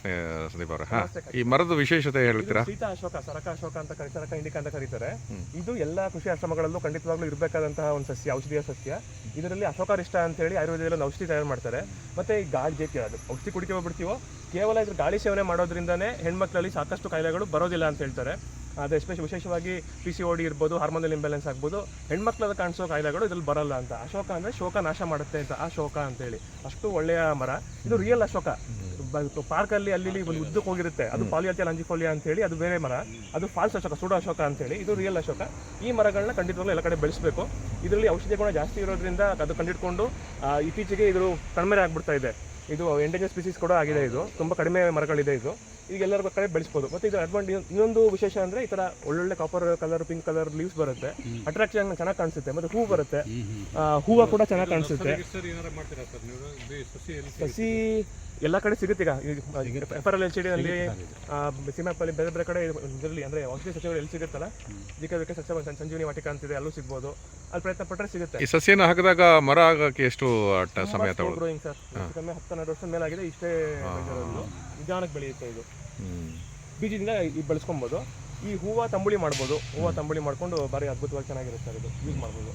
ಸಂದೀಪ್ ಅವರ. ಈ ಮರದ ವಿಶೇಷತೆ ಹೇಳ್ತೀರಾ? ಸೀತ ಅಶೋಕ ಸರಕ ಅಶೋಕ ಅಂತ ಕರಿ ಸರಕ ಇಂಡಿಕ ಅಂತ ಕರೀತಾರೆ. ಇದು ಎಲ್ಲ ಕೃಷಿ ಆಶ್ರಮಗಳಲ್ಲೂ ಖಂಡಿತವಾಗ್ಲೂ ಇರಬೇಕಾದಂತಹ ಒಂದು ಸಸ್ಯ ಔಷಧಿಯ ಸಸ್ಯ. ಇದರಲ್ಲಿ ಅಶೋಕರಿಷ್ಟ ಅಂತ ಹೇಳಿ ಆಯುರ್ವೇದದಲ್ಲಿ ಒಂದು ಔಷಧಿ ತಯಾರು ಮಾಡ್ತಾರೆ. ಮತ್ತೆ ಈ ಗಾಳಿ ಜೇಕೆ ಅದು. ಔಷಧಿ ಕುಡಿಕೆ ಬಿಡ್ತೀವೋ ಕೇವಲ ಇದ್ರ ಗಾಳಿ ಸೇವನೆ ಮಾಡೋದ್ರಿಂದನೇ ಹೆಣ್ಮಕ್ಳಲ್ಲಿ ಸಾಕಷ್ಟು ಕಾಯಿಲೆಗಳು ಬರೋದಿಲ್ಲ ಅಂತ ಹೇಳ್ತಾರೆ. ಅದು ಎಸ್ಪೆಷಲಿ ವಿಶೇಷವಾಗಿ ಪಿ ಸಿ ಓಡಿ ಇರ್ಬೋದು ಹಾರ್ಮೋನಲ್ ಇಂಬ್ಯಾಲೆನ್ಸ್ ಆಗ್ಬೋದು ಹೆಣ್ಮಕ್ಳದ ಕಾಣಿಸೋ ಕಾಯಿಲೆಗಳು ಇದ್ರಲ್ಲಿ ಬರಲ್ಲ ಅಂತ. ಅಶೋಕ ಅಂದ್ರೆ ಶೋಕ ನಾಶ ಮಾಡುತ್ತೆ ಅಂತ ಆ ಶೋಕ ಅಂತೇಳಿ. ಅಷ್ಟು ಒಳ್ಳೆಯ ಮರ. ಇದು ರಿಯಲ್ ಅಶೋಕ. ಪಾರ್ಕ್ ಅಲ್ಲಿ ಒಂದು ಉದ್ದಕ್ಕೆ ಹೋಗಿರುತ್ತೆ. ಅದು ಲಂಜಿಫೋಲಿಯಾ ಅಂತ ಹೇಳಿ ಅದು ಬೇರೆ ಮರ. ಅದು ಫಾಲ್ಸ್ ಅಶೋಕ ಸುಡ ಅಶೋಕ ಅಂತ ಹೇಳಿ ಇದು ರಿಯಲ್ ಅಶೋಕ. ಈ ಮರಗಳನ್ನ ಖಂಡಿತವಾಗ್ಲೂ ಎಲ್ಲ ಕಡೆ ಬೆಳೆಸಬೇಕು. ಇದರಲ್ಲಿ ಔಷಧಿ ಗುಣ ಜಾಸ್ತಿ ಇರೋದ್ರಿಂದ ಅದು ಕಂಡಿಟ್ಕೊಂಡು ಇತ್ತೀಚೆಗೆ ಇದು ಕಣ್ಮರೆ ಆಗ್ಬಿಡ್ತಾ ಇದೆ. ಇದು ಎಂಡೇಜರ್ ಸ್ಪೀಸೀಸ್ ಕೂಡ ಆಗಿದೆ ಇದು. ತುಂಬಾ ಕಡಿಮೆ ಮರಗಳಿದೆ ಇದು. ಈಗ ಎಲ್ಲರ ಕಡೆ ಬೆಳೆಸ್ಬೋದು. ಮತ್ತೆ ಇದರ ಅಡ್ವಾಂಟೇಜ್ ಇನ್ನೊಂದು ವಿಶೇಷ ಅಂದ್ರೆ ಈ ತರ ಒಳ್ಳೊಳ್ಳೆ copper colour pink colour leaves ಬರುತ್ತೆ. ಅಟ್ರಾಕ್ಷನ್ ಚೆನ್ನಾಗಿ ಕಾಣಿಸುತ್ತೆ. ಮತ್ತೆ ಹೂ ಬರುತ್ತೆ. ಆ, ಹೂವು ಕೂಡ ಚೆನ್ನಾಗಿ ಕಾಣಿಸುತ್ತೆ. ಸರ್ ಏನಾರ ಮಾಡ್ತೀರಾ ಸರ್ ನೀವು? ಸಸಿ ಎಲ್ಲಾ ಸಸಿ ಎಲ್ಲ ಕಡೆ ಸಿಗುತ್ತೆ ಈಗ. F R L L C ಡಿನಲ್ಲಿ ಸಿಮ್ಯಾಪಲ್ಲಿ ಬೇರೆ ಬೇರೆ ಕಡೆ ಇದರಲ್ಲಿ ಅಂದ್ರೆ ಔಷಧಿ ಸಸ್ಯಗಳು ಎಲ್ಲಿ ಸಿಗುತ್ತಲ್ಲ? ಜಿಕೆ ಸಸ್ಯ ಸಂಜೀವಿನಿ ವಾಟಿಕ ಅಂತಿದೆ ಅಲ್ಲೂ ಸಿಗ್ಬೋದು. ಅಲ್ಲಿ ಪ್ರಯತ್ನ ಪಟ್ಟರೆ ಸಿಗುತ್ತೆ. ಈ ಸಸ್ಯನ ಹಾಕಿದಾಗ ಮರ ಆಗಕ್ಕೆ ಎಷ್ಟು ಸಮಯ ತಗೊಳ್ಳಿ ಗ್ರೋಯಿಂಗ್ ಸರ್. ಕಮ್ಮಿ ಹತ್ತು ಹನ್ನೆರಡು ವರ್ಷದ ಮೇಲಾಗಿದೆ ಇಷ್ಟೇ. ನಿಧಾನಕ್ಕೆ ಬೆಳೆಯುತ್ತೆ ಇದು. ಬೀಜದಿಂದ ಈ ಬೆಳೆಸ್ಕೊಬೋದು. ಈ ಹೂವು ತಂಬುಳಿ ಮಾಡ್ಬೋದು. ಹೂವು ತಂಬುಳಿ ಮಾಡ್ಕೊಂಡು ಭಾರಿ ಅದ್ಭುತವಾಗಿ ಚೆನ್ನಾಗಿರುತ್ತೆ ಸರ್ ಇದು. ಯೂಸ್ ಮಾಡ್ಬೋದು.